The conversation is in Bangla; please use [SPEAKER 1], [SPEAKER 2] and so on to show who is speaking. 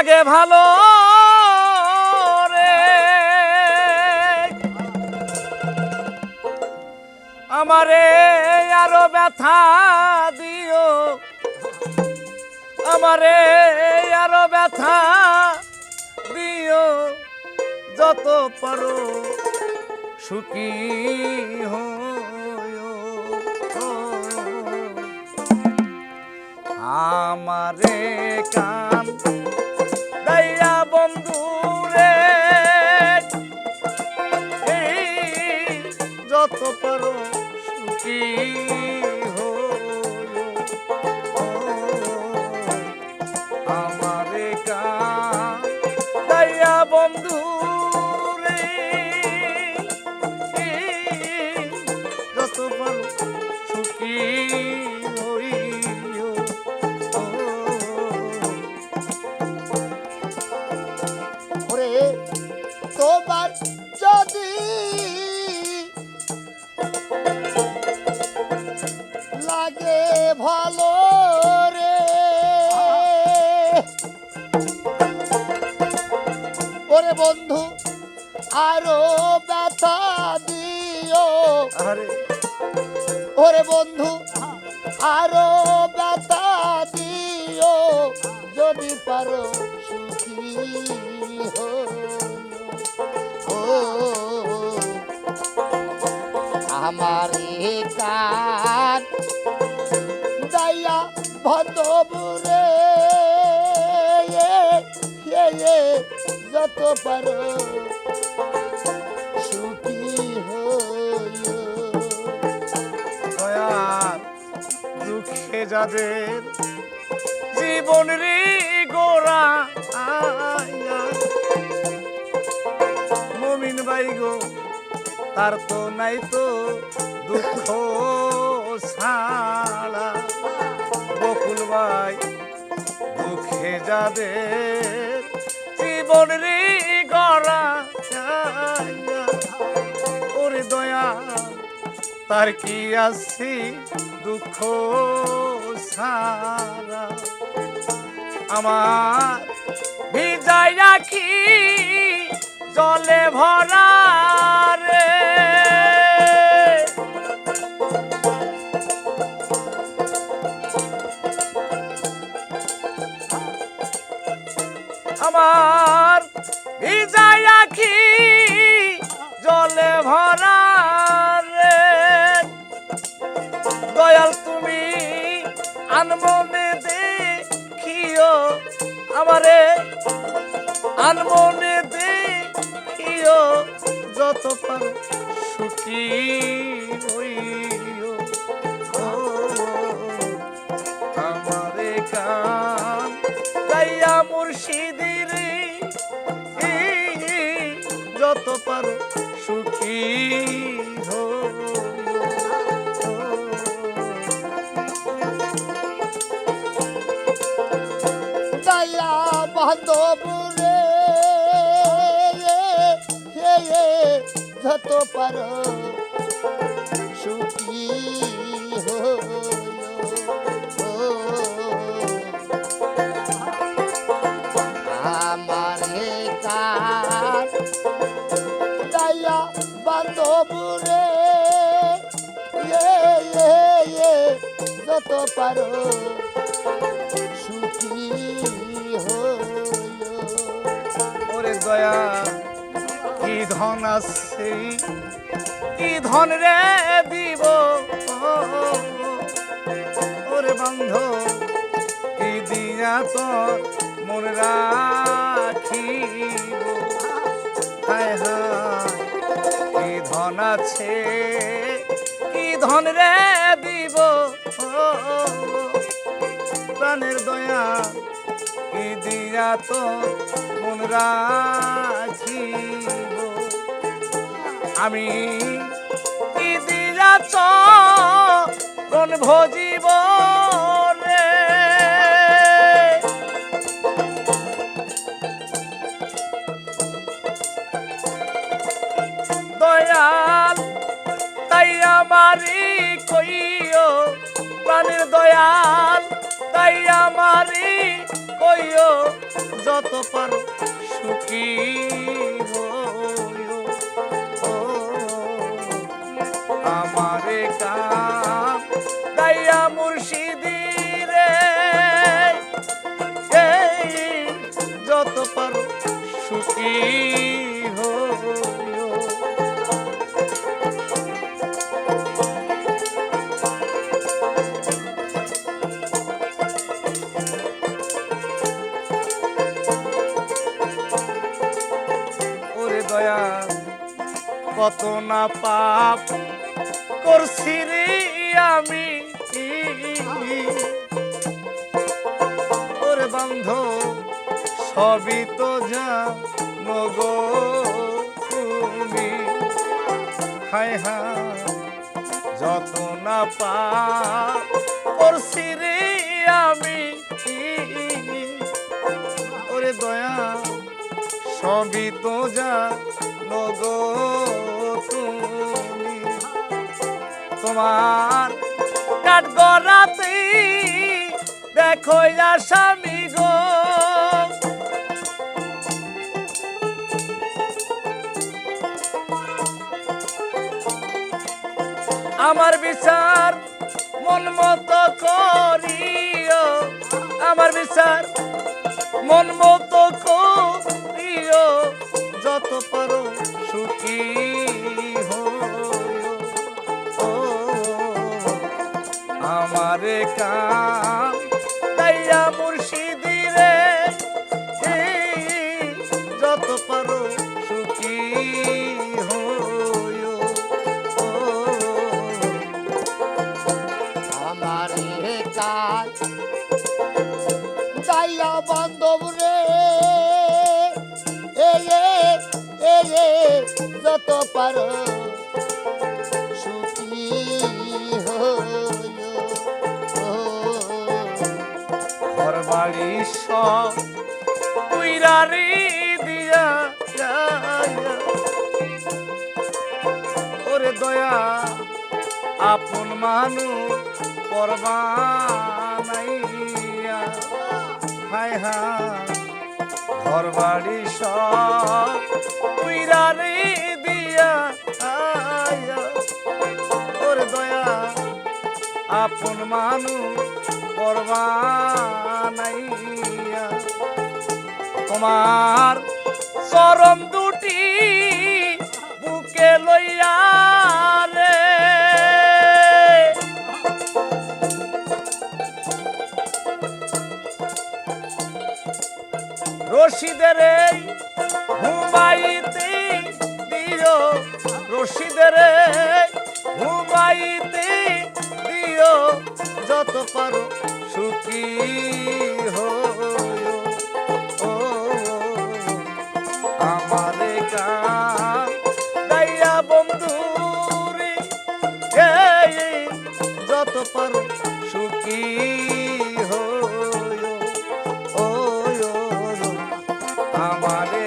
[SPEAKER 1] লাগে ভালো রে। আমারে আরও ব্যথা দিও। আমারে আরও ব্যথা দিও। যত পারো সুখী হইও। আমারে কান
[SPEAKER 2] তোমার যদি লাগে ভালো রে। ওরে বন্ধু আরও ব্যথা দিও। ওরে বন্ধু আরও ব্যথা দিও। যদি পারো সুখী হইও। আমার কান দাইয়া ভদ্রবুরে যত পারো, সুখী হইও।
[SPEAKER 1] দয়ার দুঃখে যাদের জীবন রে গোরা মমিন ভাই গো তার তো নাই তো দুঃখ সালা। বকুল ভাই, দুঃখে যাদের জীবন রে গড়া ওরে দয়া, তার কি আছে দুঃখ সারা আমার ভিজাই রাখি জলে ভরা রে। আমার ভিজাই রাখি জলে ভরা রে। দয়াল, তুমি আনমনে দেখিও আমারে। আনমনে দেখিও যত পারো সুখী হইও। আমারে কান গাইয়া মুর্শিদিরে যত পারো সুখী হইও।
[SPEAKER 2] যত পারো সুখী আমার কাজ বান্ধবরে যত পারো সুখী
[SPEAKER 1] ওরে দয়া। ধন আছে? কি ধন রে দিব? ওরে বন্ধ, কি দিয়া তোর মন রাখিব? হায় হায়, কি ধন আছে? কি ধন রে দিব? প্রাণের দয়া, কি দিয়া তো মন রাখিব? আমি কি দিয়া চরণ ভজিব দয়াল, তাই আমারি কইও, প্রাণের দয়াল, তাই আমারি কইও, যত পারো সুখী হইও আমারে কাম গাইয়া মুর্শিদি রে। যত পারো সুখী কত না পাপ করছি রে আমি। ওরে বন্ধ সবই তো যা মগো তুমি। হায় হায় যত না পাপ করছি রে আমি। ওরে দয়া, সবই তো যা নগো তুমি। তোমার। কাঠ গড়াতে দেখো স্বামী গো। আমার বিচার মন মতো করিও। আমার বিচার মন মতো করিও। যত পারো সুখী আমারে কাম। তাইয়া মুর্শিদি রে যত পারো সুখী হইও।
[SPEAKER 2] আমার কাজ দাইয়া বান্ধব রে যত পারো
[SPEAKER 1] সব উইরারি দিয়া ওরে দয়া, আপন মানুষ করবানাইয়া হায় হায় ঘর বাড়ি সব উইরারি দিয়া ওরে দয়া, আপন মানু মানুষ করবানাইয়া তোমার চরম দুটি বুকে লইয়া রে। রশিদের ঘুমাইতে দিও, রশিদের ঘুমাইতে দিও, যত পারো সুখী হো ও আমারে গান দাইয়া বন্ধুরি এই যত পার সুখী হো ও আমারে